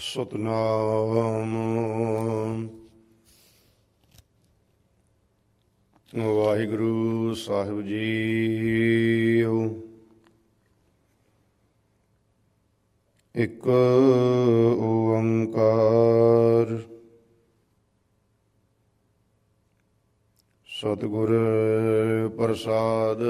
ਸਤਨਾਮ ਵਾਹਿਗੁਰੂ ਸਾਹਿਬ ਜੀ। ਇੱਕ ਓੰਕਾਰ। ਸਤਿਗੁਰ ਪ੍ਰਸਾਦ।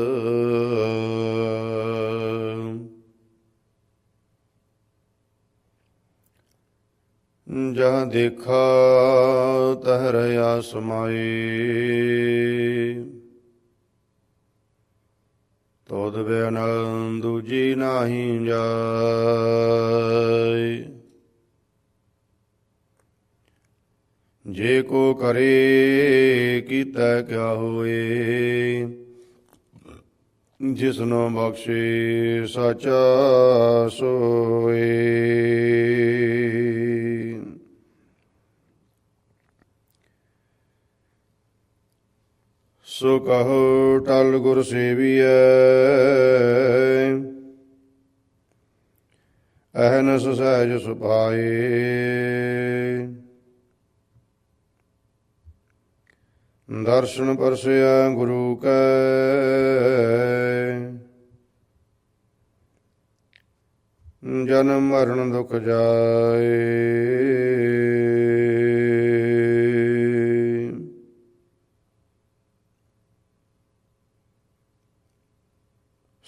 ਜਹਾਂ ਦੇਖਾ ਤਹ ਰਹਾ ਸਮਾਏ ਤੋਦ ਬਿਨ ਦੂਜੀ ਨਾਹੀ ਜਾਏ। ਜੇ ਕੋ ਕਰੇ, ਕੀਤਾ ਕਿਆ ਹੋਏ। ਜਿਸਨੋ ਬਖਸ਼ੇ, ਸਾਚਾ ਸੋਏ। ਸੋ ਕਹੋ ਟਲ ਗੁਰ ਸੇਵੀਐ। ਅਹਨਸ ਸਹਿਜ ਸੁਭਾਏ। ਦਰਸ਼ਨ ਪਰਸਿਆ ਗੁਰੂ ਕੈ। ਜਨਮ ਮਰਨ ਦੁਖ ਜਾਏ।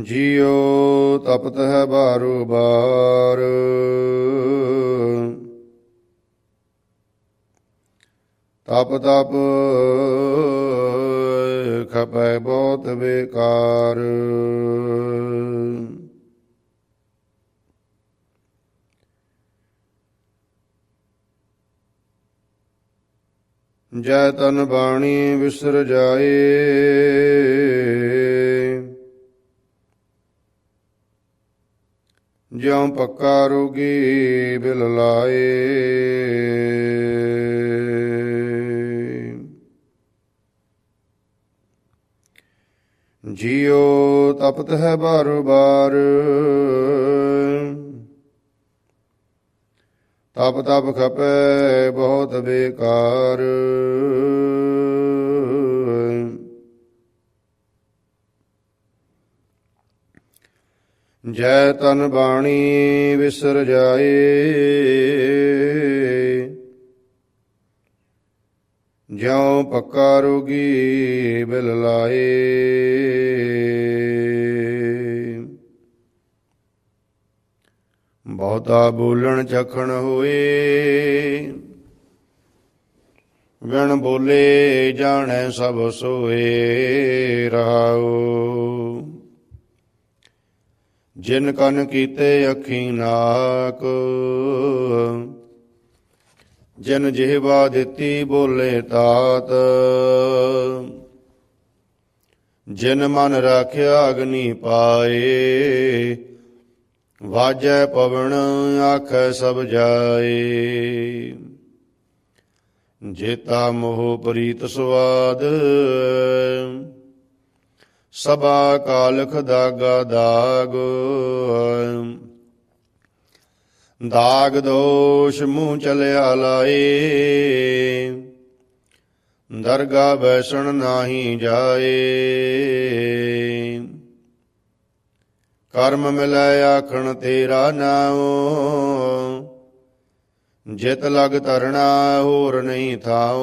ਜੀਉ ਤਪਤ ਹੈ ਬਾਰੂ ਬਾਰ। ਤਪ ਤਪ ਖਪੈ ਬਹੁਤ ਬੇਕਾਰ। ਜੈ ਤਨ ਬਾਣੀ ਵਿਸਰ ਜਾਏ। ਜਿਉ ਪੱਕਾ ਰੋਗੀ ਬਿਲ ਲਾਏ। ਜੀਉ ਤਪਤ ਹੈ ਬਾਰ ਬਾਰ ਤਪ ਤਪ ਖਪੈ ਬਹੁਤ ਬੇਕਾਰ। ਜੈ ਤਨ ਬਾਣੀ ਵਿਸਰ ਜਾਏ। ਜਿਉ ਪੱਕਾ ਰੋਗੀ ਬਿਲ ਲਾਏ। ਬਹੁਤਾ ਬੋਲਣ ਚਖਣ ਹੋਏ। ਵਿਣ ਬੋਲੇ ਜਾਣੈ ਸਭ ਸੋਏ। ਰਹਾਉ। ਜਿਨ ਕਨ ਕੀਤੇ ਅੱਖੀ ਨਾਕ, ਜਿਨ ਜਿਹਵਾ ਦਿੱਤੀ ਬੋਲੇ ਤਾਤ, ਜਿਨ ਮਨ ਰਾਖਿਆ ਅਗਨੀ ਪਾਏ, ਵਾਜੈ ਪਵਨ ਆਖੈ ਸਭ ਜਾਏ। ਜੇਤਾ ਮੋਹ ਪ੍ਰੀਤ ਸਵਾਦ ਸਭਾ ਕਾਲਖ ਦਾਗਾ ਦਾਗ। ਦਾਗ ਦੋਸ਼ ਮੂੰਹ ਚਲਿਆ ਲਾਏ। ਦਰਗਾ ਬੈਸਣ ਨਾਹੀ ਜਾਏ। ਕਰਮ ਮਿਲੈ ਆਖਣ ਤੇਰਾ ਨਾਉ। ਜਿਤ ਲਗ ਧਰਣਾ ਹੋਰ ਨਹੀਂ ਥਾਉ।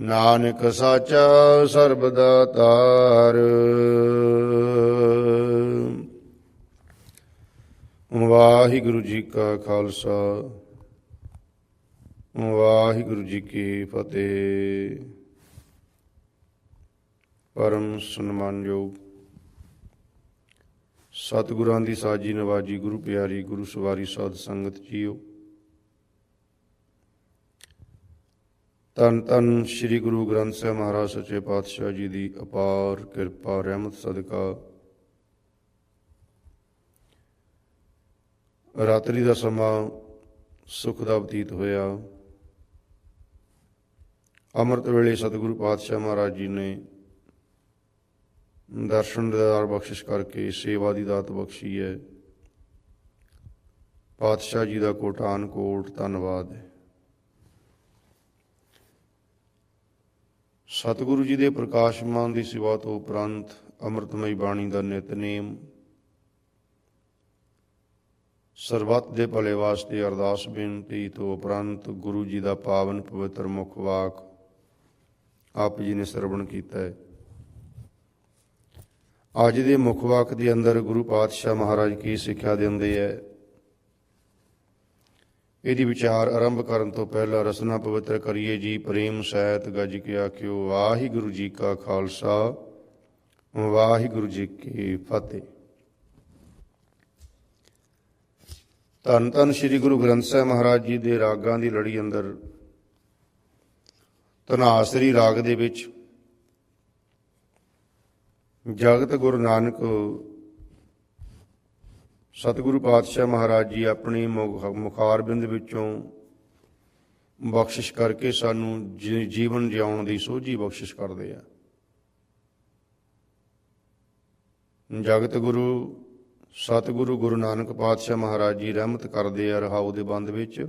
ਨਾਨਕ ਸਾਚਾ ਸਰਬਦਾ ਤਾਰ ਵਾਹਿਗੁਰੂ ਜੀ ਕਾ ਖਾਲਸਾ, ਵਾਹਿਗੁਰੂ ਜੀ ਕੀ ਫਤਿਹ। ਪਰਮ ਸਨਮਾਨਯੋਗ ਸਤਿਗੁਰਾਂ ਦੀ ਸਾਜੀ ਨਵਾਜੀ ਗੁਰੂ ਪਿਆਰੀ ਗੁਰੂ ਸਵਾਰੀ ਸਾਧ ਸੰਗਤ ਜੀਓ। ਤਨ ਤਨ ਸ੍ਰੀ ਗੁਰੂ ਗ੍ਰੰਥ ਸਾਹਿਬ ਮਹਾਰਾਜ ਸੱਚੇ ਪਾਤਸ਼ਾਹ ਜੀ ਦੀ ਅਪਾਰ ਕਿਰਪਾ, ਰਹਿਮਤ, ਸਦਕਾ। ਰਾਤਰੀ ਦਾ ਸਮਾਂ ਸੁਖ ਦਾ ਬਤੀਤ ਹੋਇਆ। ਅੰਮ੍ਰਿਤ ਵੇਲੇ ਸਤਿਗੁਰੂ ਪਾਤਸ਼ਾਹ ਮਹਾਰਾਜ ਜੀ ਨੇ ਦਰਸ਼ਨ ਦਿਦਾਰ ਬਖਸ਼ਿਸ਼ ਕਰਕੇ ਸੇਵਾ ਦੀ ਦਾਤ ਬਖਸ਼ੀ ਹੈ। ਪਾਤਸ਼ਾਹ ਜੀ ਦਾ ਕੋਟਾਨ ਕੋਟ, ਧੰਨਵਾਦ। ਹੈ ਸਤਿਗੁਰੂ ਜੀ ਦੇ ਪ੍ਰਕਾਸ਼ਮਾਨ ਦੀ ਸੇਵਾ ਤੋਂ ਉਪਰੰਤ ਅੰਮ੍ਰਿਤਮਈ ਬਾਣੀ ਦਾ ਨਿਤਨੇਮ ਸਰਬੱਤ ਦੇ ਭਲੇ ਵਾਸਤੇ ਅਰਦਾਸ ਬੇਨਤੀ ਤੋਂ ਉਪਰੰਤ ਗੁਰੂ ਜੀ ਦਾ ਪਾਵਨ ਪਵਿੱਤਰ ਮੁਖ ਵਾਕ ਆਪ ਜੀ ਨੇ ਸਰਵਣ ਕੀਤਾ ਹੈ। ਅੱਜ ਦੇ ਮੁਖ ਵਾਕ ਦੇ ਅੰਦਰ ਗੁਰੂ ਪਾਤਸ਼ਾਹ ਮਹਾਰਾਜ ਕੀ ਸਿੱਖਿਆ ਦਿੰਦੇ ਹੈ? ਇਹਦੀ ਵਿਚਾਰ ਆਰੰਭ ਕਰਨ ਤੋਂ ਪਹਿਲਾਂ ਰਸਨਾ ਪਵਿੱਤਰ ਕਰੀਏ ਜੀ, ਪ੍ਰੇਮ ਸਹਿਤ ਗੱਜ ਕੇ ਆਖਿਓ, ਵਾਹਿਗੁਰੂ ਜੀ ਕਾ ਖਾਲਸਾ, ਵਾਹਿਗੁਰੂ ਜੀ ਕੀ ਫਤਿਹ। ਧੰਨ ਧੰਨ ਸ੍ਰੀ ਗੁਰੂ ਗ੍ਰੰਥ ਸਾਹਿਬ ਮਹਾਰਾਜ ਜੀ ਦੇ ਰਾਗਾਂ ਦੀ ਲੜੀ ਅੰਦਰ, ਧਨਾਸਰੀ ਰਾਗ ਦੇ ਵਿੱਚ ਜਗਤ ਗੁਰੂ ਨਾਨਕ ਸਤਿਗੁਰੂ ਪਾਤਸ਼ਾਹ ਮਹਾਰਾਜ ਜੀ ਆਪਣੀ ਮੁਖ- ਮੁਖਾਰਬਿੰਦ ਵਿੱਚੋਂ ਬਖਸ਼ਿਸ਼ ਕਰਕੇ ਸਾਨੂੰ ਜੀ- ਜੀਵਨ ਜਿਉਣ ਦੀ ਸੋਝੀ ਬਖਸ਼ਿਸ਼ ਕਰਦੇ ਆ। ਜਗਤ ਗੁਰੂ, ਸਤਿਗੁਰੂ ਗੁਰੂ ਨਾਨਕ ਪਾਤਸ਼ਾਹ ਮਹਾਰਾਜ ਜੀ ਰਹਿਮਤ ਕਰਦੇ ਆ ਰਹਾਉ ਦੇ ਬੰਦ ਵਿੱਚ।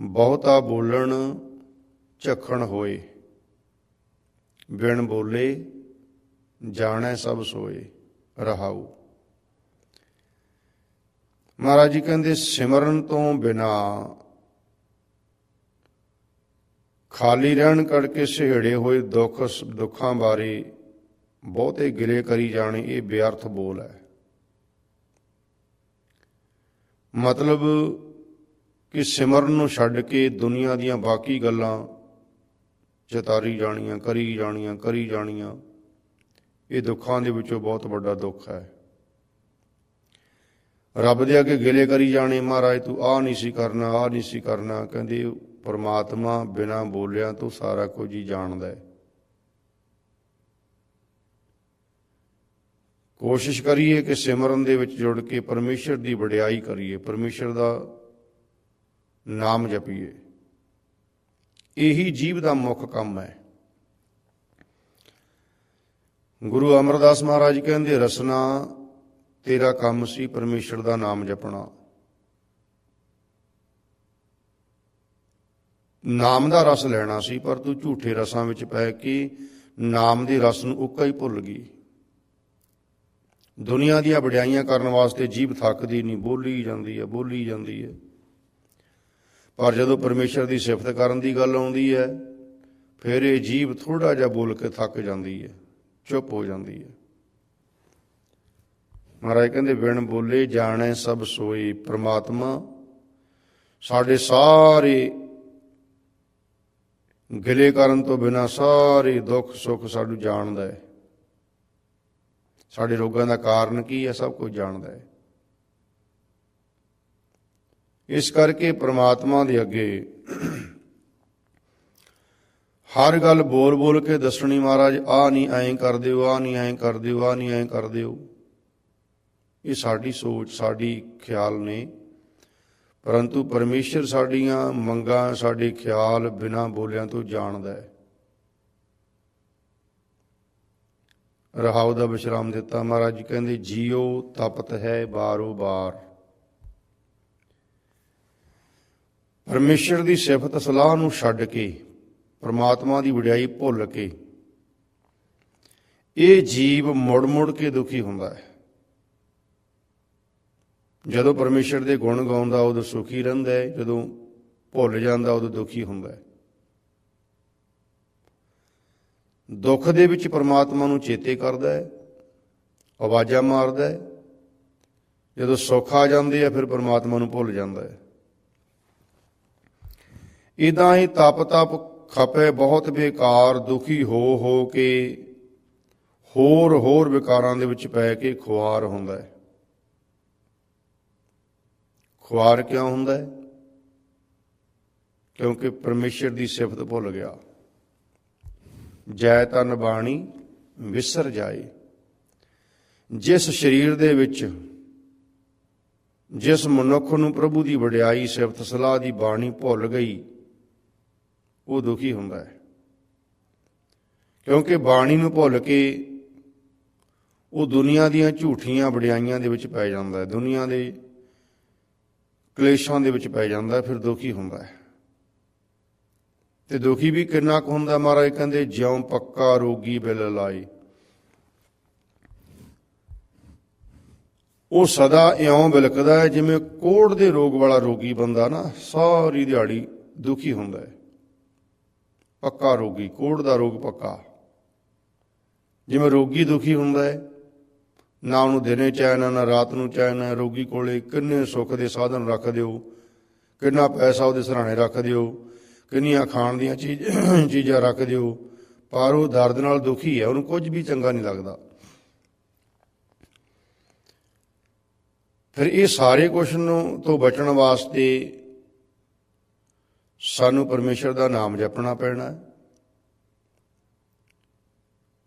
ਬਹੁਤਾ ਬੋਲਣ ਝਖਣ ਹੋਏ, ਬਿਨ ਬੋਲੇ ਜਾਣੈ ਸਭ ਸੋਏ ਰਹਾਉ। ਮਹਾਰਾਜ ਜੀ ਕਹਿੰਦੇ, ਸਿਮਰਨ ਤੋਂ ਬਿਨਾ ਖਾਲੀ ਰਹਿਣ ਕਰਕੇ ਸਿਹੜੇ ਹੋਏ ਦੁੱਖ ਦੁੱਖਾਂ ਬਾਰੇ ਬਹੁਤੇ ਗਿਲੇ ਕਰੀ ਜਾਣੇ, ਇਹ ਬੇਅਰਥ ਬੋਲ ਹੈ। ਮਤਲਬ ਕਿ ਸਿਮਰਨ ਨੂੰ ਛੱਡ ਕੇ ਦੁਨੀਆ ਦੀਆਂ ਬਾਕੀ ਗੱਲਾਂ ਚਤਾਰੀ ਜਾਣੀਆਂ, ਕਰੀ ਜਾਣੀਆਂ ਕਰੀ ਜਾਣੀਆਂ, ਇਹ ਦੁੱਖਾਂ ਦੇ ਵਿੱਚੋਂ ਬਹੁਤ ਵੱਡਾ ਦੁੱਖ ਹੈ। ਰੱਬ ਦੇ ਅੱਗੇ ਗਿਲੇ ਕਰੀ ਜਾਣੇ, ਮਹਾਰਾਜ, ਤੂੰ ਆਹ ਨਹੀਂ ਸੀ ਕਰਨਾ, ਆਹ ਨਹੀਂ ਸੀ ਕਰਨਾ। ਕਹਿੰਦੇ, ਪਰਮਾਤਮਾ ਬਿਨਾ ਬੋਲਿਆਂ ਤੋਂ ਸਾਰਾ ਕੁਝ ਹੀ ਜਾਣਦਾ ਹੈ। ਕੋਸ਼ਿਸ਼ ਕਰੀਏ ਕਿ ਸਿਮਰਨ ਦੇ ਵਿੱਚ ਜੁੜ ਕੇ ਪਰਮੇਸ਼ਰ ਦੀ ਵਡਿਆਈ ਕਰੀਏ, ਪਰਮੇਸ਼ਰ ਦਾ ਨਾਮ ਜਪੀਏ। ਇਹੀ ਜੀਵ ਦਾ ਮੁੱਖ ਕੰਮ ਹੈ। ਗੁਰੂ ਅਮਰਦਾਸ ਮਹਾਰਾਜ ਕਹਿੰਦੇ, ਰਸਨਾ ਤੇਰਾ ਕੰਮ ਸੀ ਪਰਮੇਸ਼ਰ ਦਾ ਨਾਮ ਜਪਣਾ। ਨਾਮ ਦਾ ਰਸ ਲੈਣਾ ਸੀ, ਪਰ ਤੂੰ ਝੂਠੇ ਰਸਾਂ ਵਿੱਚ ਪੈ ਕੇ ਨਾਮ ਦੇ ਰਸ ਨੂੰ ਉੱਕਾ ਹੀ ਭੁੱਲ ਗਈ। ਦੁਨੀਆ ਦੀਆਂ ਵਡਿਆਈਆਂ ਕਰਨ ਵਾਸਤੇ ਜੀਭ ਥੱਕਦੀ ਨਹੀਂ, ਬੋਲੀ ਜਾਂਦੀ ਹੈ, ਬੋਲੀ ਜਾਂਦੀ ਹੈ। ਪਰ ਜਦੋਂ ਪਰਮੇਸ਼ਰ ਦੀ ਸਿਫਤ ਕਰਨ ਦੀ ਗੱਲ ਆਉਂਦੀ ਹੈ, ਫਿਰ ਇਹ ਜੀਭ ਥੋੜਾ ਜਿਹਾ ਬੋਲ ਕੇ ਥੱਕ ਜਾਂਦੀ ਹੈ, ਚੁੱਪ ਹੋ ਜਾਂਦੀ ਹੈ। ਮਹਾਰਾਜ ਕਹਿੰਦੇ, ਬਿਨ ਬੋਲੇ ਜਾਣੈ ਸਭ ਸੋਈ ਪ੍ਰਮਾਤਮਾ। ਸਾਡੇ ਸਾਰੇ ਗਿਲੇ ਕਰਨ ਤੋਂ ਬਿਨਾ ਸਾਰੇ ਦੁੱਖ ਸੁੱਖ ਸਾਨੂੰ ਜਾਣਦਾ ਹੈ। ਸਾਡੇ ਰੋਗਾਂ ਦਾ ਕਾਰਨ ਕੀ ਹੈ? ਸਭ ਕੁਝ ਜਾਣਦਾ ਹੈ। ਇਸ ਕਰਕੇ ਪ੍ਰਮਾਤਮਾ ਦੇ ਅੱਗੇ ਹਰ ਗੱਲ ਬੋਲ ਬੋਲ ਕੇ ਦੱਸਣੀ ਮਹਾਰਾਜ ਆ ਨਹੀਂ ਐਂ ਕਰ ਦਿਓ ਆ ਨਹੀਂ ਐਂ ਕਰ ਦਿਓ ਆ ਨਹੀਂ ਐਂ ਕਰ ਦਿਓ। ਇਹ ਸਾਡੀ ਸੋਚ, ਸਾਡੀ ਖਿਆਲ ਨੇ। ਪਰੰਤੂ ਪਰਮੇਸ਼ਰ ਸਾਡੀਆਂ ਮੰਗਾਂ, ਸਾਡੇ ਖਿਆਲ ਬਿਨਾਂ ਬੋਲਿਆਂ ਤੋਂ ਜਾਣਦਾ ਹੈ। ਰਹਾਉ ਦਾ ਵਿਸ਼ਰਾਮ ਦਿੱਤਾ। ਮਹਾਰਾਜ ਕਹਿੰਦੇ ਜੀਉ ਤਪਤ ਹੈ ਬਾਰੋ ਬਾਰ। ਪਰਮੇਸ਼ਰ ਦੀ ਸਿਫਤ ਸਲਾਹ ਨੂੰ ਛੱਡ ਕੇ, ਪ੍ਰਮਾਤਮਾ ਦੀ ਵਡਿਆਈ ਭੁੱਲ ਕੇ, ਇਹ ਜੀਵ ਮੁੜ ਮੁੜ ਕੇ ਦੁਖੀ ਹੁੰਦਾ ਹੈ। ਜਦੋਂ ਪਰਮੇਸ਼ਰ ਦੇ ਗੁਣ ਗਾਉਂਦਾ, ਉਦੋਂ ਸੁਖੀ ਰਹਿੰਦਾ ਹੈ, ਜਦੋਂ ਭੁੱਲ ਜਾਂਦਾ, ਉਦੋਂ ਦੁਖੀ ਹੁੰਦਾ ਹੈ। ਦੁੱਖ ਦੇ ਵਿੱਚ ਪਰਮਾਤਮਾ ਨੂੰ ਚੇਤੇ ਕਰਦਾ ਹੈ, ਆਵਾਜ਼ਾਂ ਮਾਰਦਾ ਹੈ। ਜਦੋਂ ਸੁੱਖ ਆ ਜਾਂਦੇ ਆ ਫਿਰ ਪਰਮਾਤਮਾ ਨੂੰ ਭੁੱਲ ਜਾਂਦਾ ਹੈ। ਇਦਾਂ ਹੀ ਤਪ ਤਪ ਖਪੇ ਬਹੁਤ ਬੇਕਾਰ, ਦੁਖੀ ਹੋ ਹੋ ਕੇ ਹੋਰ ਹੋਰ ਵਿਕਾਰਾਂ ਦੇ ਵਿੱਚ ਪੈ ਕੇ ਖੁਆਰ ਹੁੰਦਾ ਹੈ। ਖੁਆਰ ਕਿਉਂ ਹੁੰਦਾ ਹੈ? ਕਿਉਂਕਿ ਪਰਮੇਸ਼ਰ ਦੀ ਸਿਫਤ ਭੁੱਲ ਗਿਆ। ਜੈ ਤਨ ਬਾਣੀ ਵਿਸਰ ਜਾਏ। ਜਿਸ ਸਰੀਰ ਦੇ ਵਿੱਚ, ਜਿਸ ਮਨੁੱਖ ਨੂੰ ਪ੍ਰਭੂ ਦੀ ਵਡਿਆਈ ਸਿਫਤ ਸਲਾਹ ਦੀ ਬਾਣੀ ਭੁੱਲ ਗਈ, ਉਹ ਦੁਖੀ ਹੁੰਦਾ ਹੈ। ਕਿਉਂਕਿ ਬਾਣੀ ਨੂੰ ਭੁੱਲ ਕੇ ਉਹ ਦੁਨੀਆ ਦੀਆਂ ਝੂਠੀਆਂ ਵਡਿਆਈਆਂ ਦੇ ਵਿੱਚ ਪੈ ਜਾਂਦਾ ਹੈ। ਦੁਨੀਆ ਦੇ ਕਲੇਸ਼ਾਂ ਦੇ ਵਿੱਚ ਪੈ ਜਾਂਦਾ ਫਿਰ ਦੁਖੀ ਹੁੰਦਾ ਹੈ। ਤੇ ਦੁਖੀ ਵੀ ਕਿੰਨਾ ਕੁ ਹੁੰਦਾ ਮਹਾਰਾਜ ਕਹਿੰਦੇ, ਜਿਉਂ ਪੱਕਾ ਰੋਗੀ ਬਿਲ ਲਾਈ ਉਹ ਸਦਾ ਇਉਂ ਬਿਲਕਦਾ ਹੈ, ਜਿਵੇਂ ਕੋੜ ਦੇ ਰੋਗ ਵਾਲਾ ਰੋਗੀ ਬੰਦਾ ਨਾ, ਸਾਰੀ ਦਿਹਾੜੀ ਦੁਖੀ ਹੁੰਦਾ ਹੈ। ਪੱਕਾ ਰੋਗੀ, ਕੋੜ ਦਾ ਰੋਗ ਪੱਕਾ। ਜਿਵੇਂ ਰੋਗੀ ਦੁਖੀ ਹੁੰਦਾ ਹੈ ਨਾ ਉਹਨੂੰ ਦਿਨੇ ਚੈਨ ਹੈ, ਨਾ ਰਾਤ ਨੂੰ ਚੈਨ ਹੈ ਰੋਗੀ ਕੋਲੇ ਕਿੰਨੇ ਸੁੱਖ ਦੇ ਸਾਧਨ ਰੱਖ ਦਿਓ ਕਿੰਨਾ ਪੈਸਾ ਉਹਦੇ ਸਰਾਣੇ ਰੱਖ ਦਿਓ ਕਿੰਨੀਆਂ ਖਾਣ ਦੀਆਂ ਚੀਜ਼ ਚੀਜ਼ਾਂ ਰੱਖ ਦਿਓ ਪਰ ਉਹ ਦਰਦ ਨਾਲ ਦੁਖੀ ਹੈ ਉਹਨੂੰ ਕੁਝ ਵੀ ਚੰਗਾ ਨਹੀਂ ਲੱਗਦਾ। ਫਿਰ ਇਹ ਸਾਰੇ ਕੁਛ ਨੂੰ ਤੋਂ ਬਚਣ ਵਾਸਤੇ ਸਾਨੂੰ ਪਰਮੇਸ਼ਰ ਦਾ ਨਾਮ ਜਪਣਾ ਪੈਣਾ ਹੈ।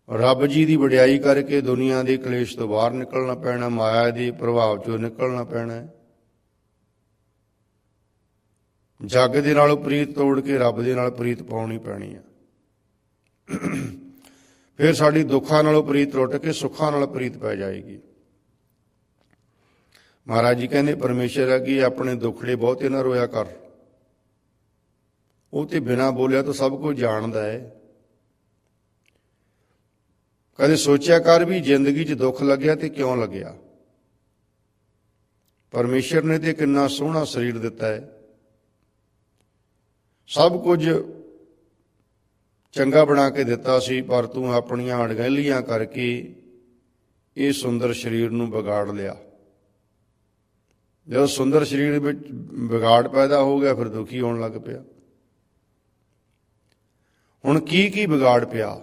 ਰੱਬ ਜੀ ਦੀ ਵਡਿਆਈ ਕਰਕੇ ਦੁਨੀਆ ਦੇ ਕਲੇਸ਼ ਤੋਂ ਬਾਹਰ ਨਿਕਲਣਾ ਪੈਣਾ, ਮਾਇਆ ਦੇ ਪ੍ਰਭਾਵ ਚੋਂ ਨਿਕਲਣਾ ਪੈਣਾ ਹੈ। ਜੱਗ ਦੇ ਨਾਲੋਂ ਪ੍ਰੀਤ ਤੋੜ ਕੇ ਰੱਬ ਦੇ ਨਾਲ ਪ੍ਰੀਤ ਪਾਉਣੀ ਪੈਣੀ ਹੈ ਫਿਰ ਸਾਡੀ ਦੁੱਖਾਂ ਨਾਲੋਂ ਪ੍ਰੀਤ ਟੁੱਟ ਕੇ ਸੁੱਖਾਂ ਨਾਲ ਪ੍ਰੀਤ ਪੈ ਜਾਏਗੀ। ਮਹਾਰਾਜ ਜੀ ਕਹਿੰਦੇ, ਪਰਮੇਸ਼ਰ ਕਿ ਆਪਣੇ ਦੁੱਖੜੇ ਬਹੁਤੇ ਨਾ ਰੋਇਆ ਕਰ। ਉਹ ਤੇ ਬਿਨਾ ਬੋਲਿਆ ਤਾਂ ਸਭ ਕੁਝ ਜਾਣਦਾ ਹੈ। ਕਦੇ ਸੋਚਿਆ ਕਰ ਵੀ ਜ਼ਿੰਦਗੀ 'ਚ ਦੁੱਖ ਲੱਗਿਆ ਤੇ ਕਿਉਂ ਲੱਗਿਆ? ਪਰਮੇਸ਼ਰ ਨੇ ਤੇ ਕਿੰਨਾ ਸੋਹਣਾ ਸਰੀਰ ਦਿੱਤਾ ਹੈ। ਸਭ ਕੁਝ ਚੰਗਾ ਬਣਾ ਕੇ ਦਿੱਤਾ ਸੀ, ਪਰ ਤੂੰ ਆਪਣੀਆਂ ਅਣਗਹਿਲੀਆਂ ਕਰਕੇ ਇਹ ਸੁੰਦਰ ਸਰੀਰ ਨੂੰ ਵਿਗਾੜ ਲਿਆ। ਜਦੋਂ ਸੁੰਦਰ ਸਰੀਰ ਵਿੱਚ ਵਿਗਾੜ ਪੈਦਾ ਹੋ ਗਿਆ, ਫਿਰ ਦੁਖੀ ਹੋਣ ਲੱਗ ਪਿਆ। ਹੁਣ ਕੀ ਕੀ ਵਿਗਾੜ ਪਿਆ?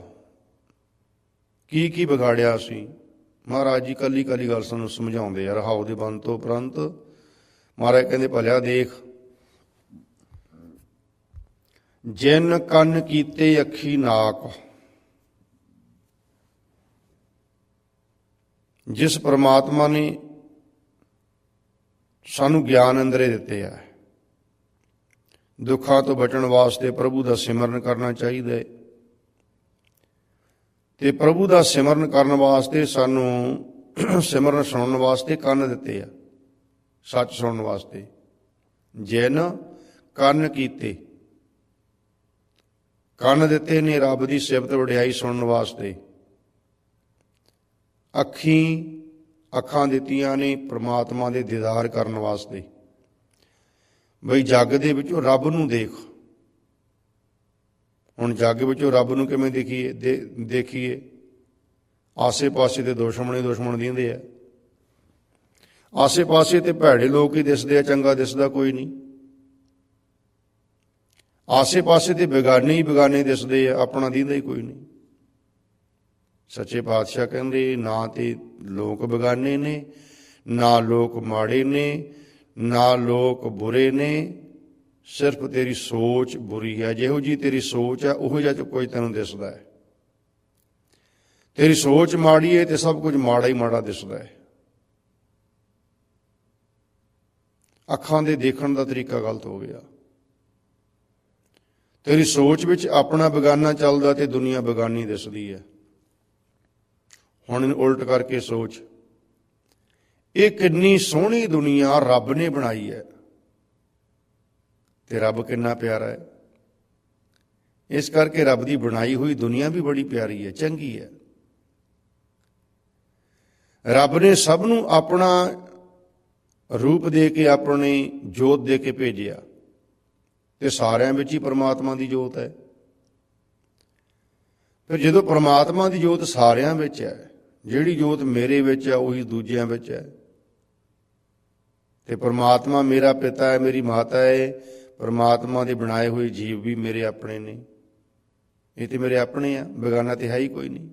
ਕੀ ਕੀ ਵਿਗਾੜਿਆ ਸੀ? ਮਹਾਰਾਜ ਜੀ ਕੱਲੀ ਕੱਲੀ ਗੱਲ ਸਾਨੂੰ ਸਮਝਾਉਂਦੇ ਆ ਰਹਾਉ ਦੇ ਬੰਦ ਤੋਂ ਉਪਰੰਤ। ਮਹਾਰਾਜ ਕਹਿੰਦੇ, ਭਲਿਆ ਦੇਖ, ਜਿਨ ਕੰਨ ਕੀਤੇ ਅੱਖੀ ਨਾਕ, ਜਿਸ ਪ੍ਰਮਾਤਮਾ ਨੇ ਸਾਨੂੰ ਗਿਆਨ ਅੰਦਰੇ ਦਿੱਤੇ ਆ, ਦੁੱਖਾਂ ਤੋਂ ਬਚਣ ਵਾਸਤੇ ਪ੍ਰਭੂ ਦਾ ਸਿਮਰਨ ਕਰਨਾ ਚਾਹੀਦਾ ਹੈ। ਤੇ ਪ੍ਰਭੂ ਦਾ ਸਿਮਰਨ ਕਰਨ ਵਾਸਤੇ ਸਾਨੂੰ ਸਿਮਰਨ ਸੁਣਨ ਵਾਸਤੇ ਕੰਨ ਦਿੱਤੇ ਆ, ਸੱਚ ਸੁਣਨ ਵਾਸਤੇ। ਜਿਨ ਕੰਨ ਕੀਤੇ, ਕੰਨ ਦਿੱਤੇ ਨੇ ਰੱਬ ਦੀ ਸਿਫਤ ਵਡਿਆਈ ਸੁਣਨ ਵਾਸਤੇ। ਅੱਖੀਂ ਅੱਖਾਂ ਦਿੱਤੀਆਂ ਨੇ ਪ੍ਰਮਾਤਮਾ ਦੇ ਦੀਦਾਰ ਕਰਨ ਵਾਸਤੇ। ਬਈ ਜੱਗ ਦੇ ਵਿੱਚੋਂ ਰੱਬ ਨੂੰ ਦੇਖ। ਹੁਣ ਜੱਗ ਵਿੱਚੋਂ ਰੱਬ ਨੂੰ ਕਿਵੇਂ ਦੇਖੀਏ, ਦੇ- ਦੇਖੀਏ? ਆਸੇ-ਪਾਸੇ ਤੇ ਦੁਸ਼ਮਣ ਹੀ ਦੁਸ਼ਮਣ ਦਿੰਦੇ ਆ। ਆਸੇ-ਪਾਸੇ ਤੇ ਭੈੜੇ ਲੋਕ ਹੀ ਦਿਸਦੇ ਆ, ਚੰਗਾ ਦਿਸਦਾ ਕੋਈ ਨਹੀਂ। ਆਸੇ-ਪਾਸੇ ਤੇ ਬੇਗਾਨੇ ਹੀ ਬੇਗਾਨੇ ਦਿਸਦੇ ਆ, ਆਪਣਾ ਦਿੰਦਾ ਹੀ ਕੋਈ ਨਹੀਂ। ਸੱਚੇ ਪਾਤਸ਼ਾਹ ਕਹਿੰਦੇ, ਨਾ ਤੇ ਲੋਕ ਬੇਗਾਨੇ ਨੇ, ਨਾ ਲੋਕ ਮਾੜੇ ਨੇ, ਨਾ ਲੋਕ ਬੁਰੇ ਨੇ। ਸਿਰਫ ਤੇਰੀ ਸੋਚ ਬੁਰੀ ਹੈ, ਜਿਹੋ ਜੀ ਤੇਰੀ ਸੋਚ ਹੈ, ਉਹੋ ਜਿਹਾ ਕੋਈ ਤੈਨੂੰ ਦਿਸਦਾ ਹੈ। ਤੇਰੀ ਸੋਚ ਮਾੜੀ ਹੈ ਤੇ ਸਭ ਕੁਝ ਮਾੜਾ ਹੀ ਮਾੜਾ ਦਿਸਦਾ ਹੈ। ਅੱਖਾਂ ਦੇ ਦੇਖਣ ਦਾ ਤਰੀਕਾ ਗਲਤ ਹੋ ਗਿਆ। ਤੇਰੀ ਸੋਚ ਵਿੱਚ ਆਪਣਾ ਬੇਗਾਨਾ ਚੱਲਦਾ ਤੇ ਦੁਨੀਆ ਬੇਗਾਨੀ ਦਿਸਦੀ ਹੈ। ਹੁਣ ਉਲਟ ਕਰਕੇ ਸੋਚ, ਇਹ ਕਿੰਨੀ ਸੋਹਣੀ ਦੁਨੀਆ ਰੱਬ ਨੇ ਬਣਾਈ ਹੈ। ਤੇ ਰੱਬ ਕਿੰਨਾ ਪਿਆਰਾ ਹੈ। ਇਸ ਕਰਕੇ ਰੱਬ ਦੀ ਬਣਾਈ ਹੋਈ ਦੁਨੀਆ ਵੀ ਬੜੀ ਪਿਆਰੀ ਹੈ, ਚੰਗੀ ਹੈ। ਰੱਬ ਨੇ ਸਭ ਨੂੰ ਆਪਣਾ ਰੂਪ ਦੇ ਕੇ ਆਪਣੀ ਜੋਤ ਦੇ ਕੇ ਭੇਜਿਆ ਤੇ ਸਾਰਿਆਂ ਵਿੱਚ ਹੀ ਪ੍ਰਮਾਤਮਾ ਦੀ ਜੋਤ ਹੈ। ਫਿਰ ਜਦੋਂ ਪ੍ਰਮਾਤਮਾ ਦੀ ਜੋਤ ਸਾਰਿਆਂ ਵਿੱਚ ਹੈ, ਜਿਹੜੀ ਜੋਤ ਮੇਰੇ ਵਿੱਚ ਹੈ, ਉਹੀ ਦੂਜਿਆਂ ਵਿੱਚ ਹੈ। ਤੇ ਪ੍ਰਮਾਤਮਾ ਮੇਰਾ ਪਿਤਾ ਹੈ, ਮੇਰੀ ਮਾਤਾ ਹੈ ਪਰਮਾਤਮਾ ਦੇ ਬਣਾਏ ਹੋਏ ਜੀਵ ਵੀ ਮੇਰੇ ਆਪਣੇ ਨੇ। ਇਹ ਤੇ ਮੇਰੇ ਆਪਣੇ ਆ, ਬੇਗਾਨਾ ਤੇ ਹੈ ਹੀ ਕੋਈ ਨਹੀਂ।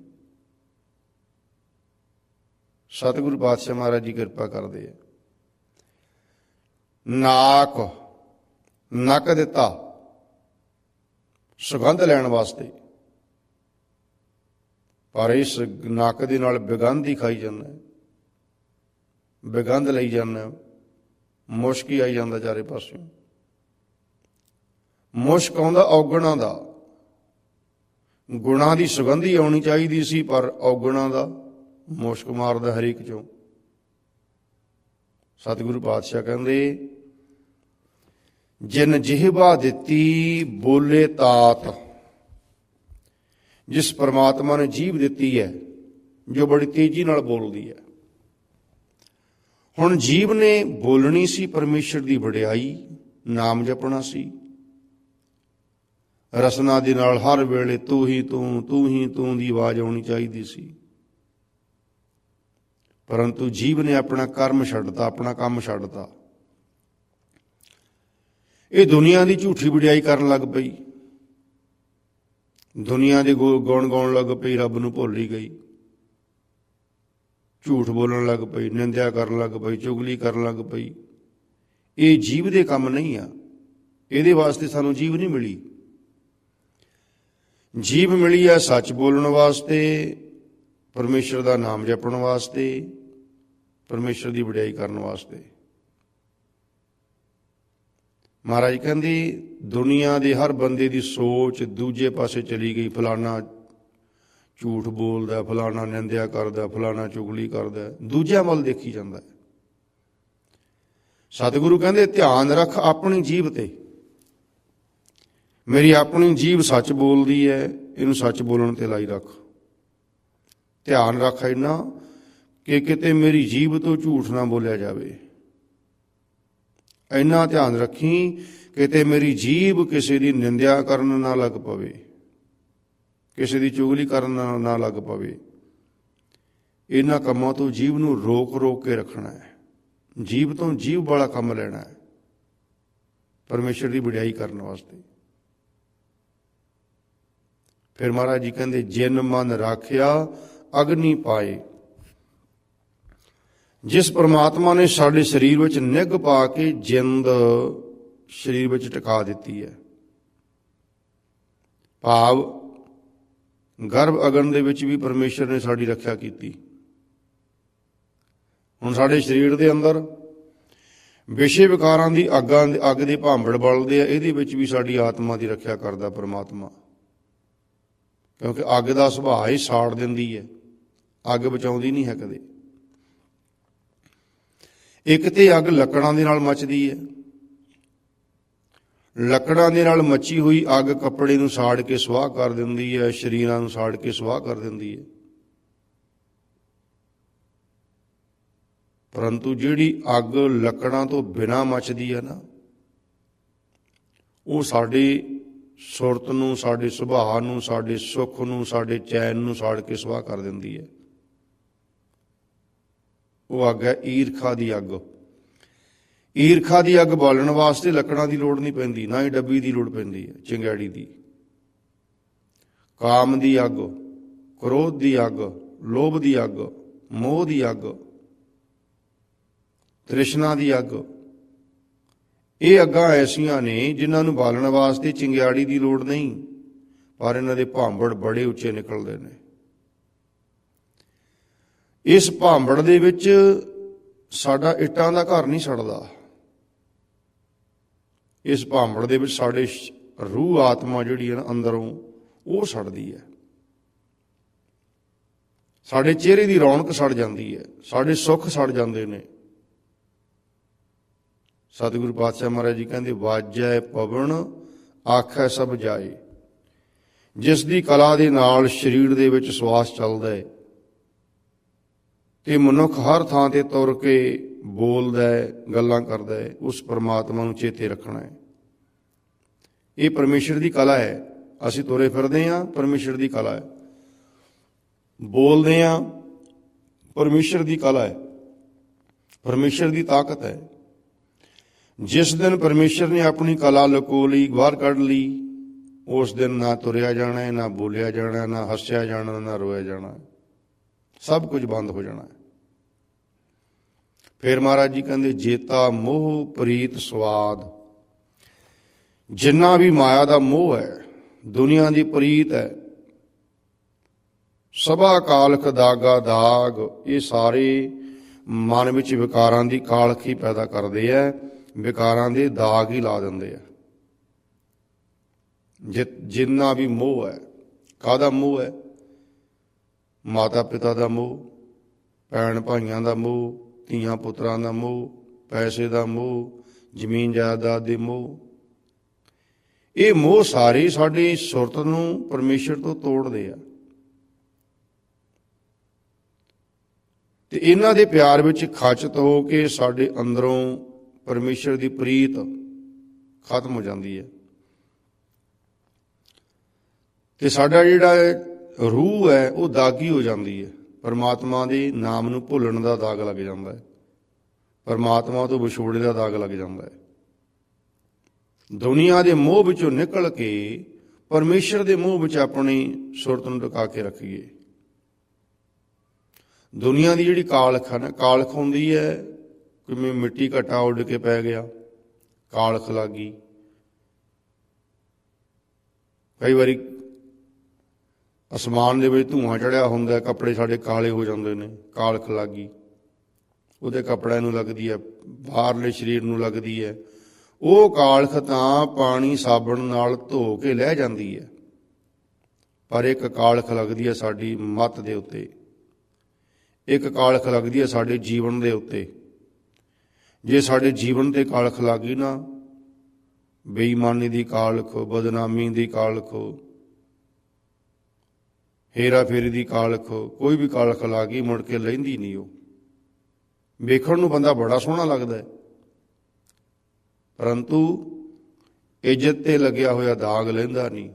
ਸਤਿਗੁਰੂ ਪਾਤਸ਼ਾਹ ਮਹਾਰਾਜ ਜੀ ਕਿਰਪਾ ਕਰਦੇ ਆ। ਨਾਕ, ਨੱਕ ਦਿੱਤਾ ਸੁਗੰਧ ਲੈਣ ਵਾਸਤੇ। ਪਰ ਇਸ ਨੱਕ ਦੇ ਨਾਲ ਬਿਗੰਧ ਹੀ ਖਾਈ ਜਾਂਦਾ ਹੈ। ਬਿਗੰਧ ਲਈ ਜਾਂਦਾ ਹੈ। ਮੁਸ਼ਕ ਹੀ ਆਈ ਜਾਂਦਾ ਚਾਰੇ ਪਾਸਿਓਂ। ਮੁਸ਼ਕ ਆਉਂਦਾ, ਔਗਣਾ ਦਾ। ਗੁਣਾ ਦੀ ਸੁਗੰਧੀ ਆਉਣੀ ਚਾਹੀਦੀ ਸੀ, ਪਰ ਔਗਣਾ ਦਾ ਮੁਸ਼ਕ ਮਾਰਦਾ ਹਰੇਕ ਚੋਂ। ਸਤਿਗੁਰੂ ਪਾਤਸ਼ਾਹ ਕਹਿੰਦੇ, ਜਿਨ ਜਿਹਬਾ ਦਿੱਤੀ, ਬੋਲੇ ਤਾਤ। ਜਿਸ ਪਰਮਾਤਮਾ ਨੇ ਜੀਵ ਦਿੱਤੀ ਹੈ, ਜੋ ਬੜੀ ਤੇਜ਼ੀ ਨਾਲ ਬੋਲਦੀ ਹੈ। ਹੁਣ ਜੀਵ ਨੇ ਬੋਲਣੀ ਸੀ, ਪਰਮੇਸ਼ਰ ਦੀ ਵਡਿਆਈ, ਨਾਮ ਜਪਣਾ ਸੀ। ਰਸਨਾ ਦੇ ਨਾਲ ਹਰ ਵੇਲੇ ਤੂੰ ਹੀ ਤੂੰ ਤੂੰ ਹੀ ਤੂੰ ਦੀ ਆਵਾਜ਼ ਆਉਣੀ ਚਾਹੀਦੀ ਸੀ। ਪਰੰਤੂ ਜੀਵ ਨੇ ਆਪਣਾ ਕਰਮ ਛੱਡਤਾ, ਆਪਣਾ ਕੰਮ ਛੱਡਤਾ। ਇਹ ਦੁਨੀਆ ਦੀ ਝੂਠੀ ਵਡਿਆਈ ਕਰਨ ਲੱਗ ਪਈ। ਦੁਨੀਆ ਦੇ ਗੁ- ਗੁਣ ਗਾਉਣ ਲੱਗ ਪਈ, ਰੱਬ ਨੂੰ ਭੁੱਲ ਹੀ ਗਈ। ਝੂਠ ਬੋਲਣ ਲੱਗ ਪਈ, ਨਿੰਦਿਆ ਕਰਨ ਲੱਗ ਪਈ, ਚੁਗਲੀ ਕਰਨ ਲੱਗ ਪਈ। ਇਹ ਜੀਵ ਦੇ ਕੰਮ ਨਹੀਂ ਆ। ਇਹਦੇ ਵਾਸਤੇ ਸਾਨੂੰ ਜੀਵ ਨਹੀਂ ਮਿਲੀ। ਜੀਵ ਮਿਲੀ ਆ ਸੱਚ ਬੋਲਣ ਵਾਸਤੇ, ਪਰਮੇਸ਼ਰ ਦਾ ਨਾਮ ਜਪਣ ਵਾਸਤੇ, ਪਰਮੇਸ਼ਰ ਦੀ ਵਡਿਆਈ ਕਰਨ ਵਾਸਤੇ। ਮਹਾਰਾਜ ਕਹਿੰਦੇ, ਦੁਨੀਆ ਦੇ ਹਰ ਬੰਦੇ ਦੀ ਸੋਚ ਦੂਜੇ ਪਾਸੇ ਚਲੀ ਗਈ, ਫਲਾਣਾ ਝੂਠ ਬੋਲਦਾ, ਫਲਾਣਾ ਨਿੰਦਿਆ ਕਰਦਾ, ਫਲਾਣਾ ਚੁਗਲੀ ਕਰਦਾ ਦੂਜਿਆਂ ਵੱਲ ਦੇਖੀ ਜਾਂਦਾ ਸਤਿਗੁਰੂ ਕਹਿੰਦੇ, ਧਿਆਨ ਰੱਖ ਆਪਣੀ ਜੀਭ ਤੇ। ਮੇਰੀ ਆਪਣੀ ਜੀਭ ਸੱਚ ਬੋਲਦੀ ਹੈ ਇਹਨੂੰ ਸੱਚ ਬੋਲਣ ਤੇ ਲਾਈ ਰੱਖ। ਧਿਆਨ ਰੱਖ ਇੰਨਾ ਕਿ ਕਿਤੇ ਮੇਰੀ ਜੀਭ ਤੋਂ ਝੂਠ ਨਾ ਬੋਲਿਆ ਜਾਵੇ। ਇੰਨਾ ਧਿਆਨ ਰੱਖੀ ਕਿਤੇ ਮੇਰੀ ਜੀਭ ਕਿਸੇ ਦੀ ਨਿੰਦਿਆ ਕਰਨ ਨਾ ਲੱਗ ਪਵੇ। ਕਿਸੇ ਦੀ ਚੁਗਲੀ ਕਰਨ ਨਾ- ਨਾ ਲੱਗ ਪਵੇ। ਇਹਨਾਂ ਕੰਮਾਂ ਤੋਂ ਜੀਵ ਨੂੰ ਰੋਕ ਰੋਕ ਕੇ ਰੱਖਣਾ ਹੈ ਜੀਵ ਤੋਂ ਜੀਵ ਵਾਲਾ ਕੰਮ ਲੈਣਾ ਹੈ ਪਰਮੇਸ਼ਰ ਦੀ ਵਡਿਆਈ ਕਰਨ ਵਾਸਤੇ। ਫਿਰ ਮਹਾਰਾਜ ਜੀ ਕਹਿੰਦੇ, ਜਿਨ ਮਨ ਰਾਖਿਆ, ਅਗਨੀ ਪਾਏ। ਜਿਸ ਪ੍ਰਮਾਤਮਾ ਨੇ ਸਾਡੇ ਸਰੀਰ ਵਿੱਚ ਨਿੱਘ ਪਾ ਕੇ ਜਿੰਦ ਸਰੀਰ ਵਿੱਚ ਟਿਕਾ ਦਿੱਤੀ ਹੈ। ਭਾਵ ਗਰਭ ਅਗਨ ਦੇ ਵਿੱਚ ਵੀ ਪਰਮੇਸ਼ਰ ਨੇ ਸਾਡੀ ਰੱਖਿਆ ਕੀਤੀ। ਹੁਣ ਸਾਡੇ ਸਰੀਰ ਦੇ ਅੰਦਰ ਵਿਸ਼ੇ ਵਿਕਾਰਾਂ ਦੀ ਅੱਗਾਂ ਦੇ ਅੱਗ ਦੇ ਭਾਂਬੜ ਬਲਦੇ ਆ, ਇਹਦੇ ਵਿੱਚ ਵੀ ਸਾਡੀ ਆਤਮਾ ਦੀ ਰੱਖਿਆ ਕਰਦਾ ਪਰਮਾਤਮਾ। ਕਿਉਂਕਿ ਅੱਗ ਦਾ ਸੁਭਾਅ ਹੀ ਸਾੜ ਦਿੰਦੀ ਹੈ। ਅੱਗ ਬਚਾਉਂਦੀ ਨਹੀਂ ਹੈ ਕਦੇ। ਇੱਕ ਤੇ ਅੱਗ ਲੱਕੜਾਂ ਦੇ ਨਾਲ ਮੱਚਦੀ ਹੈ। ਲੱਕੜਾਂ ਦੇ ਨਾਲ ਮੱਚੀ ਹੋਈ ਅੱਗ ਕੱਪੜੇ ਨੂੰ ਸਾੜ ਕੇ ਸੁਆਹ ਕਰ ਦਿੰਦੀ ਹੈ, ਸ਼ਰੀਰਾਂ ਨੂੰ ਸਾੜ ਕੇ ਸੁਆਹ ਕਰ ਦਿੰਦੀ ਹੈ। ਪਰੰਤੂ ਜਿਹੜੀ ਅੱਗ ਲੱਕੜਾਂ ਤੋਂ ਬਿਨਾ ਮੱਚਦੀ ਹੈ ਨਾ, ਉਹ ਸਾਡੇ ਸੁਰਤ ਨੂੰ, ਸਾਡੇ ਸੁਭਾਅ ਨੂੰ, ਸਾਡੇ ਸੁੱਖ ਨੂੰ, ਸਾਡੇ ਚੈਨ ਨੂੰ ਸਾੜ ਕੇ ਸਵਾਹ ਕਰ ਦਿੰਦੀ ਹੈ। ਉਹ ਅੱਗ ਹੈ ਈਰਖਾ ਦੀ ਅੱਗ। ਈਰਖਾ ਦੀ ਅੱਗ ਬਾਲਣ ਵਾਸਤੇ ਲੱਕੜਾਂ ਦੀ ਲੋੜ ਨਹੀਂ ਪੈਂਦੀ, ਨਾ ਹੀ ਡੱਬੀ ਦੀ ਲੋੜ ਪੈਂਦੀ ਹੈ, ਚਿੰਗਾੜੀ ਦੀ। ਕਾਮ ਦੀ ਅੱਗ, ਕ੍ਰੋਧ ਦੀ ਅੱਗ, ਲੋਭ ਦੀ ਅੱਗ, ਮੋਹ ਦੀ ਅੱਗ, ਤ੍ਰਿਸ਼ਨਾ ਦੀ ਅੱਗ ਇਹ ਅੱਗਾਂ ਐਸੀਆਂ ਨੇ ਜਿਨ੍ਹਾਂ ਨੂੰ ਬਾਲਣ ਵਾਸਤੇ ਚਿੰਗਿਆੜੀ ਦੀ ਲੋੜ ਨਹੀਂ, ਪਰ ਇਹਨਾਂ ਦੇ ਭਾਂਬੜ ਬੜੇ ਉੱਚੇ ਨਿਕਲਦੇ ਨੇ। ਇਸ ਭਾਂਬੜ ਦੇ ਵਿੱਚ ਸਾਡਾ ਇੱਟਾਂ ਦਾ ਘਰ ਨਹੀਂ ਸੜਦਾ। ਇਸ ਭਾਂਬੜ ਦੇ ਵਿੱਚ ਸਾਡੇ ਰੂਹ ਆਤਮਾ ਜਿਹੜੀ ਹੈ ਨਾ ਅੰਦਰੋਂ, ਉਹ ਸੜਦੀ ਹੈ। ਸਾਡੇ ਚਿਹਰੇ ਦੀ ਰੌਣਕ ਸੜ ਜਾਂਦੀ ਹੈ, ਸਾਡੇ ਸੁੱਖ ਸੜ ਜਾਂਦੇ ਨੇ। ਸਤਿਗੁਰੂ ਪਾਤਸ਼ਾਹ ਮਹਾਰਾਜ ਜੀ ਕਹਿੰਦੇ, ਵਾਜੈ ਪਵਨ ਆਖੈ ਸਭ ਜਾਏ। ਜਿਸ ਦੀ ਕਲਾ ਦੇ ਨਾਲ ਸਰੀਰ ਦੇ ਵਿੱਚ ਸਵਾਸ ਚੱਲਦਾ ਹੈ ਤੇ ਮਨੁੱਖ ਹਰ ਥਾਂ ਤੇ ਤੁਰ ਕੇ ਬੋਲਦਾ ਹੈ, ਗੱਲਾਂ ਕਰਦਾ ਹੈ, ਉਸ ਪਰਮਾਤਮਾ ਨੂੰ ਚੇਤੇ ਰੱਖਣਾ ਹੈ। ਇਹ ਪਰਮੇਸ਼ਰ ਦੀ ਕਲਾ ਹੈ। ਅਸੀਂ ਤੁਰੇ ਫਿਰਦੇ ਹਾਂ, ਪਰਮੇਸ਼ਰ ਦੀ ਕਲਾ ਹੈ। ਬੋਲਦੇ ਹਾਂ, ਪਰਮੇਸ਼ਰ ਦੀ ਕਲਾ ਹੈ। ਪਰਮੇਸ਼ਰ ਦੀ ਤਾਕਤ ਹੈ। ਜਿਸ ਦਿਨ ਪਰਮੇਸ਼ਰ ਨੇ ਆਪਣੀ ਕਲਾ ਲੁਕੋ ਲਈ ਬਾਹਰ ਕੱਢ ਲਈ, ਉਸ ਦਿਨ ਨਾ ਤੁਰਿਆ ਜਾਣਾ ਹੈ ਨਾ ਬੋਲਿਆ ਜਾਣਾ, ਨਾ ਹੱਸਿਆ ਜਾਣਾ, ਨਾ ਰੋਇਆ ਜਾਣਾ। ਸਭ ਕੁਝ ਬੰਦ ਹੋ ਜਾਣਾ। ਫਿਰ ਮਹਾਰਾਜ ਜੀ ਕਹਿੰਦੇ, ਜੇਤਾ ਮੋਹ ਪ੍ਰੀਤ ਸਵਾਦ। ਜਿੰਨਾ ਵੀ ਮਾਇਆ ਦਾ ਮੋਹ ਹੈ, ਦੁਨੀਆ ਦੀ ਪ੍ਰੀਤ ਹੈ, ਸਭਾ ਕਾਲਖ ਦਾਗਾ ਦਾਗ, ਇਹ ਸਾਰੇ ਮਨ ਵਿੱਚ ਵਿਕਾਰਾਂ ਦੀ ਕਾਲਖ ਹੀ ਪੈਦਾ ਕਰਦੇ ਆ ਵਿਕਾਰਾਂ ਦੇ ਦਾਗ ਹੀ ਲਾ ਦਿੰਦੇ ਆ। ਜਿ- ਜਿੰਨਾ ਵੀ ਮੋਹ ਹੈ, ਕਾਹਦਾ ਮੋਹ ਹੈ? ਮਾਤਾ ਪਿਤਾ ਦਾ ਮੋਹ ਭੈਣ ਭਾਈਆਂ ਦਾ ਮੋਹ ਧੀਆਂ ਪੁੱਤਰਾਂ ਦਾ ਮੋਹ, ਪੈਸੇ ਦਾ ਮੋਹ ਜ਼ਮੀਨ ਜਾਇਦਾਦ ਦੇ ਮੋਹ। ਇਹ ਮੋਹ ਸਾਰੇ ਸਾਡੀ ਸੁਰਤ ਨੂੰ ਪਰਮੇਸ਼ਰ ਤੋਂ ਤੋੜਦੇ ਆ। ਤੇ ਇਹਨਾਂ ਦੇ ਪਿਆਰ ਵਿੱਚ ਖਚਤ ਹੋ ਕੇ ਸਾਡੇ ਅੰਦਰੋਂ ਪਰਮੇਸ਼ਰ ਦੀ ਪ੍ਰੀਤ ਖਤਮ ਹੋ ਜਾਂਦੀ ਹੈ। ਤੇ ਸਾਡਾ ਜਿਹੜਾ ਰੂਹ ਹੈ, ਉਹ ਦਾਗੀ ਹੋ ਜਾਂਦੀ ਹੈ। ਪਰਮਾਤਮਾ ਦੇ ਨਾਮ ਨੂੰ ਭੁੱਲਣ ਦਾ ਦਾਗ ਲੱਗ ਜਾਂਦਾ ਹੈ। ਪਰਮਾਤਮਾ ਤੋਂ ਵਿਛੋੜੇ ਦਾ ਦਾਗ ਲੱਗ ਜਾਂਦਾ ਹੈ। ਦੁਨੀਆ ਦੇ ਮੋਹ ਵਿੱਚੋਂ ਨਿਕਲ ਕੇ ਪਰਮੇਸ਼ਰ ਦੇ ਮੋਹ ਵਿੱਚ ਆਪਣੀ ਸੁਰਤ ਨੂੰ ਟਿਕਾ ਕੇ ਰੱਖੀਏ। ਦੁਨੀਆ ਦੀ ਜਿਹੜੀ ਕਾਲਖ ਹੈ ਨਾ, ਕਾਲਖ ਹੁੰਦੀ ਹੈ ਕਿਵੇਂ ਮਿੱਟੀ ਘਟਾ ਉੱਡ ਕੇ ਪੈ ਗਿਆ ਕਾਲਖ ਲੱਗੀ। ਕਈ ਵਾਰੀ ਅਸਮਾਨ ਦੇ ਵਿੱਚ ਧੂਆਂ ਚੜਿਆ ਹੁੰਦਾ, ਕੱਪੜੇ ਸਾਡੇ ਕਾਲੇ ਹੋ ਜਾਂਦੇ ਨੇ, ਕਾਲਖ ਲੱਗੀ। ਉਹਦੇ ਕੱਪੜਿਆਂ ਨੂੰ ਲੱਗਦੀ ਹੈ, ਬਾਹਰਲੇ ਸਰੀਰ ਨੂੰ ਲੱਗਦੀ ਹੈ। ਉਹ ਕਾਲਖ ਤਾਂ ਪਾਣੀ ਸਾਬਣ ਨਾਲ ਧੋ ਕੇ ਲੈ ਜਾਂਦੀ ਹੈ। ਪਰ ਇੱਕ ਕਾਲਖ ਲੱਗਦੀ ਹੈ ਸਾਡੀ ਮੱਤ ਦੇ ਉੱਤੇ। ਇੱਕ ਕਾਲਖ ਲੱਗਦੀ ਹੈ ਸਾਡੇ ਜੀਵਨ ਦੇ ਉੱਤੇ। ਜੇ ਸਾਡੇ ਜੀਵਨ ਤੇ ਕਾਲਖ ਲੱਗੀ ਨਾ, ਬੇਈਮਾਨੀ ਦੀ ਕਾਲਖ, ਬਦਨਾਮੀ ਦੀ ਕਾਲਖ ਹੇਰਾ ਫੇਰੀ ਦੀ ਕਾਲਖ, ਕੋਈ ਵੀ ਕਾਲਖ ਲੱਗੀ, ਮੁੜ ਕੇ ਲੈਂਦੀ ਨਹੀਂ ਉਹ। ਵੇਖਣ ਨੂੰ ਬੰਦਾ ਬੜਾ ਸੋਹਣਾ ਲੱਗਦਾ ਹੈ। ਪਰੰਤੂ ਇੱਜ਼ਤ ਤੇ ਲੱਗਿਆ ਹੋਇਆ ਦਾਗ ਲੈਂਦਾ ਨਹੀਂ।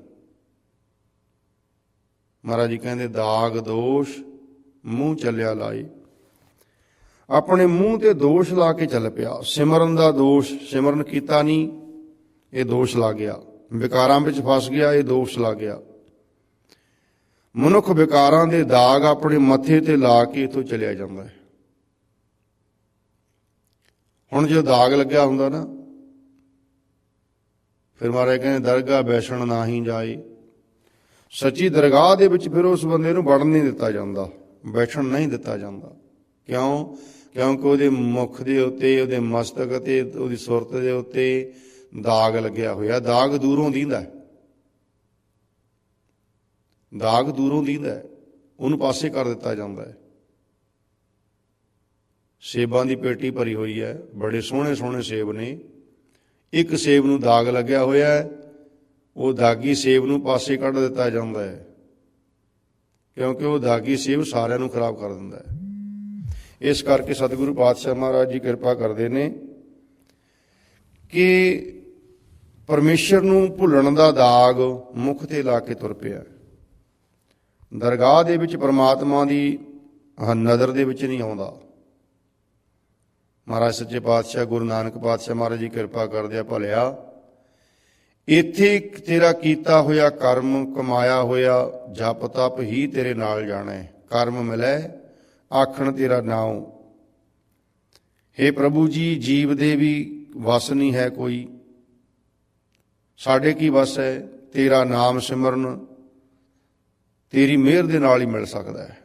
ਮਹਾਰਾਜ ਜੀ ਕਹਿੰਦੇ, ਦਾਗ, ਦੋਸ਼, ਮੂੰਹ ਚੱਲਿਆ ਲਾਈ ਆਪਣੇ ਮੂੰਹ ਤੇ ਦੋਸ਼ ਲਾ ਕੇ ਚੱਲ ਪਿਆ। ਸਿਮਰਨ ਦਾ ਦੋਸ਼ ਸਿਮਰਨ ਕੀਤਾ ਨਹੀਂ, ਇਹ ਦੋਸ਼ ਲਾ ਗਿਆ। ਵਿਕਾਰਾਂ ਵਿੱਚ ਫਸ ਗਿਆ, ਇਹ ਦੋਸ਼ ਲਾ ਗਿਆ। ਮਨੁੱਖ ਵਿਕਾਰਾਂ ਦੇ ਦਾਗ ਆਪਣੇ ਮੱਥੇ ਤੇ ਲਾ ਕੇ ਇਥੋਂ ਚਲਿਆ ਜਾਂਦਾ ਹੈ। ਹੁਣ ਜੇ ਦਾਗ ਲੱਗਿਆ ਹੁੰਦਾ ਨਾ, ਫਿਰ ਮਹਾਰਾਜ ਕਹਿੰਦੇ, ਦਰਗਾਹ ਬੈਸਣ ਨਾਹੀ ਜਾਏ। ਸੱਚੀ ਦਰਗਾਹ ਦੇ ਵਿੱਚ ਫਿਰ ਉਸ ਬੰਦੇ ਨੂੰ ਵੜਨ ਨਹੀਂ ਦਿੱਤਾ ਜਾਂਦਾ, ਬੈਠਣ ਨਹੀਂ ਦਿੱਤਾ ਜਾਂਦਾ। ਕਿਉਂ? ਕਿਉਂਕਿ ਉਹਦੇ ਮੁਖ ਦੇ ਉੱਤੇ, ਉਹਦੇ ਮਸਤਕ ਤੇ, ਉਹਦੀ ਸੁਰਤ ਦੇ ਉੱਤੇ ਦਾਗ ਲੱਗਿਆ ਹੋਇਆ। ਦਾਗ ਦੂਰੋਂ ਦੀਂਦਾ ਦਾਗ ਦੂਰੋਂ ਦੀਂਦਾ ਉਹਨੂੰ ਪਾਸੇ ਕਰ ਦਿੱਤਾ ਜਾਂਦਾ ਹੈ। ਸੇਬਾਂ ਦੀ ਪੇਟੀ ਭਰੀ ਹੋਈ ਹੈ। ਬੜੇ ਸੋਹਣੇ ਸੋਹਣੇ ਸੇਬ ਨੇ। ਇੱਕ ਸੇਬ ਨੂੰ ਦਾਗ ਲੱਗਿਆ ਹੋਇਆ ਹੈ। ਉਹ ਦਾਗੀ ਸੇਬ ਨੂੰ ਪਾਸੇ ਕੱਢ ਦਿੱਤਾ ਜਾਂਦਾ ਹੈ। ਕਿਉਂਕਿ ਉਹ ਦਾਗੀ ਸੇਬ ਸਾਰਿਆਂ ਨੂੰ ਖਰਾਬ ਕਰ ਦਿੰਦਾ ਹੈ। ਇਸ ਕਰਕੇ ਸਤਿਗੁਰੂ ਪਾਤਸ਼ਾਹ ਮਹਾਰਾਜ ਜੀ ਕਿਰਪਾ ਕਰਦੇ ਨੇ ਕਿ ਪਰਮੇਸ਼ਰ ਨੂੰ ਭੁੱਲਣ ਦਾ ਦਾਗ ਮੁਖ ਤੇ ਲਾ ਕੇ ਤੁਰ ਪਿਆ। ਦਰਗਾਹ ਦੇ ਵਿੱਚ ਪਰਮਾਤਮਾ ਦੀ ਨਜ਼ਰ ਦੇ ਵਿੱਚ ਨਹੀਂ ਆਉਂਦਾ। ਮਹਾਰਾਜ ਸੱਚੇ ਪਾਤਸ਼ਾਹ, ਗੁਰੂ ਨਾਨਕ ਪਾਤਸ਼ਾਹ ਮਹਾਰਾਜ ਜੀ ਕਿਰਪਾ ਕਰਦੇ ਆ ਭਲਿਆ। ਇੱਥੇ ਤੇਰਾ ਕੀਤਾ ਹੋਇਆ ਕਰਮ ਕਮਾਇਆ ਹੋਇਆ ਜਪ ਤਪ ਹੀ ਤੇਰੇ ਨਾਲ ਜਾਣਾ ਹੈ। ਕਰਮ ਮਿਲੇ। ਆਖਣ ਤੇਰਾ ਨਾਉ। हे ਪ੍ਰਭੂ ਜੀ, ਜੀਵ ਦੇ ਵੀ ਵਸ ਨਹੀਂ ਹੈ ਕੋਈ। ਸਾਡੇ ਕੀ ਵਸ ਹੈ? ਤੇਰਾ ਨਾਮ ਸਿਮਰਨ। ਤੇਰੀ ਮਿਹਰ ਦੇ ਨਾਲ ਹੀ ਮਿਲ ਸਕਦਾ ਹੈ।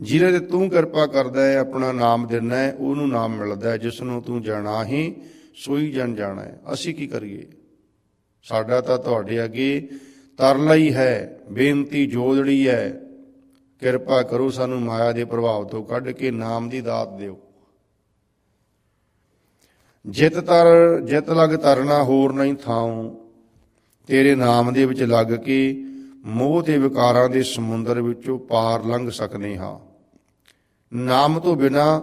ਜਿਹਦੇ ਤੇ ਤੂੰ ਕਿਰਪਾ ਕਰਦਾ ਹੈ, ਆਪਣਾ ਨਾਮ ਦਿੰਦਾ ਹੈ, ਉਹਨੂੰ ਨਾਮ ਮਿਲਦਾ ਹੈ ਜਿਸ ਨੂੰ ਤੂੰ ਜਾਣਾ ਹੀ, ਸੋਈ ਜਨ ਜਾਣਾ ਹੈ। ਅਸੀਂ ਕੀ ਕਰੀਏ? ਸਾਡਾ ਤਾਂ ਤੁਹਾਡੇ ਅੱਗੇ ਤਰਲਾ ਹੀ ਹੈ, ਬੇਨਤੀ ਜੋਦੜੀ ਹੈ। ਕਿਰਪਾ ਕਰੋ ਸਾਨੂੰ ਮਾਇਆ ਦੇ ਪ੍ਰਭਾਵ ਤੋਂ ਕੱਢ ਕੇ ਨਾਮ ਦੀ ਦਾਤ ਦਿਓ। ਜਿਤ ਤਰ, ਜਿਤ ਲਗ ਤਰਨਾ ਹੋਰ ਨਹੀਂ ਥਾਉ। ਤੇਰੇ ਨਾਮ ਦੇ ਵਿੱਚ ਲੱਗ ਕੇ ਮੋਹ ਤੇ ਵਿਕਾਰਾਂ ਦੇ ਸਮੁੰਦਰ ਵਿੱਚੋਂ ਪਾਰ ਲੰਘ ਸਕਨੇ ਹਾਂ। ਨਾਮ ਤੋਂ ਬਿਨਾ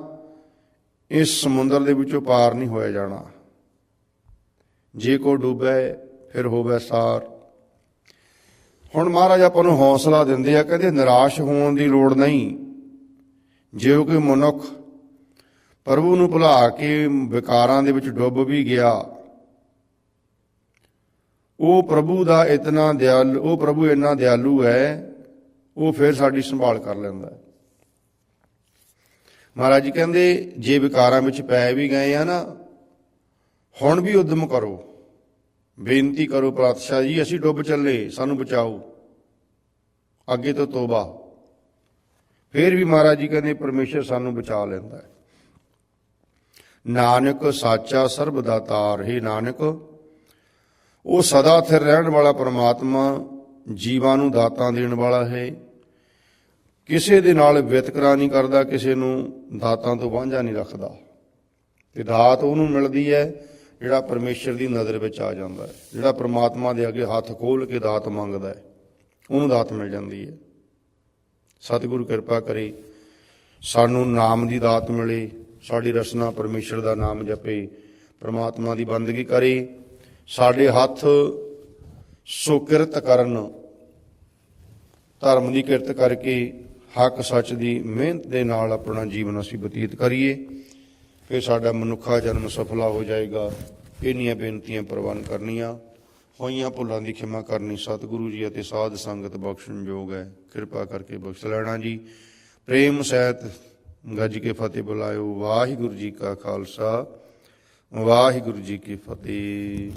ਇਸ ਸਮੁੰਦਰ ਦੇ ਵਿੱਚੋਂ ਪਾਰ ਨਹੀਂ ਹੋਇਆ ਜਾਣਾ। ਜੇ ਕੋ ਡੁੱਬੇ, ਫਿਰ ਹੋਵੇ ਸਾਰ। ਹੁਣ ਮਹਾਰਾਜ ਆਪਾਂ ਨੂੰ ਹੌਸਲਾ ਦਿੰਦੇ ਆ, ਕਹਿੰਦੇ ਨਿਰਾਸ਼ ਹੋਣ ਦੀ ਲੋੜ ਨਹੀਂ। ਜੇ ਕੋਈ ਮਨੁੱਖ ਪ੍ਰਭੂ ਨੂੰ ਭੁਲਾ ਕੇ ਵਿਕਾਰਾਂ ਦੇ ਵਿੱਚ ਡੁੱਬ ਵੀ ਗਿਆ, ਉਹ ਪ੍ਰਭੂ ਦਾ ਇਤਨਾ ਦਿਆਲ, ਉਹ ਪ੍ਰਭੂ ਇੰਨਾ ਦਿਆਲੂ ਹੈ, ਉਹ ਫਿਰ ਸਾਡੀ ਸੰਭਾਲ ਕਰ ਲੈਂਦਾ ਹੈ। ਮਹਾਰਾਜ ਜੀ ਕਹਿੰਦੇ, ਜੇ ਵਿਕਾਰਾਂ ਵਿੱਚ ਪੈ ਵੀ ਗਏ ਆ ਨਾ, ਹੁਣ ਵੀ ਉਦਮ ਕਰੋ। ਬੇਨਤੀ ਕਰੋ ਪਾਤਸ਼ਾਹ ਜੀ, ਅਸੀਂ ਡੁੱਬ ਚੱਲੇ, ਸਾਨੂੰ ਬਚਾਓ। ਅੱਗੇ ਤੋਂ ਤੋਬਾ। ਫਿਰ ਵੀ ਮਹਾਰਾਜ ਜੀ ਕਹਿੰਦੇ, ਪਰਮੇਸ਼ਰ ਸਾਨੂੰ ਬਚਾ ਲੈਂਦਾ ਹੈ। ਨਾਨਕ ਸਾਚਾ ਸਰਬ ਦਾ ਤਾਰ ਹੈ ਨਾਨਕ, ਉਹ ਸਦਾ ਥਿਰ ਰਹਿਣ ਵਾਲਾ ਪਰਮਾਤਮਾ, ਜੀਵਾਂ ਨੂੰ ਦਾਤਾਂ ਦੇਣ ਵਾਲਾ ਹੈ। ਕਿਸੇ ਦੇ ਨਾਲ ਵਿਤਕਰਾ ਨਹੀਂ ਕਰਦਾ, ਕਿਸੇ ਨੂੰ ਦਾਤਾਂ ਤੋਂ ਵਾਂਝਾ ਨਹੀਂ ਰੱਖਦਾ। ਤੇ ਦਾਤ ਉਹਨੂੰ ਮਿਲਦੀ ਹੈ ਜਿਹੜਾ ਪਰਮੇਸ਼ਰ ਦੀ ਨਜ਼ਰ ਵਿੱਚ ਆ ਜਾਂਦਾ ਹੈ, ਜਿਹੜਾ ਪ੍ਰਮਾਤਮਾ ਦੇ ਅੱਗੇ ਹੱਥ ਖੋਲ ਕੇ ਦਾਤ ਮੰਗਦਾ ਹੈ, ਉਹਨੂੰ ਦਾਤ ਮਿਲ ਜਾਂਦੀ ਹੈ। ਸਤਿਗੁਰੂ ਕਿਰਪਾ ਕਰੇ, ਸਾਨੂੰ ਨਾਮ ਦੀ ਦਾਤ ਮਿਲੇ, ਸਾਡੀ ਰਸਨਾ ਪਰਮੇਸ਼ਰ ਦਾ ਨਾਮ ਜਪੇ, ਪ੍ਰਮਾਤਮਾ ਦੀ ਬੰਦਗੀ ਕਰੇ, ਸਾਡੇ ਹੱਥ ਸੁਕਿਰਤ ਕਰਨ, ਧਰਮ ਦੀ ਕਿਰਤ ਕਰਕੇ ਹੱਕ ਸੱਚ ਦੀ ਮਿਹਨਤ ਦੇ ਨਾਲ ਆਪਣਾ ਜੀਵਨ ਅਸੀਂ ਬਤੀਤ ਕਰੀਏ। ਕਿ ਸਾਡਾ ਮਨੁੱਖਾ ਜਨਮ ਸਫਲਾ ਹੋ ਜਾਏਗਾ। ਇੰਨੀਆਂ ਬੇਨਤੀਆਂ ਪ੍ਰਵਾਨ ਕਰਨੀਆਂ। ਹੋਈਆਂ ਭੁੱਲਾਂ ਦੀ ਖਿਮਾ ਕਰਨੀ ਸਤਿਗੁਰੂ ਜੀ ਅਤੇ ਸਾਧ ਸੰਗਤ ਬਖਸ਼ਣ ਯੋਗ ਹੈ। ਕਿਰਪਾ ਕਰਕੇ ਬਖਸ਼ ਲੈਣਾ ਜੀ। ਪ੍ਰੇਮ ਸਹਿਤ ਗੱਜ ਕੇ ਫਤਿਹ ਬੁਲਾਇਓ। ਵਾਹਿਗੁਰੂ ਜੀ ਕਾ ਖਾਲਸਾ। ਵਾਹਿਗੁਰੂ ਜੀ ਕੀ ਫਤਿਹ।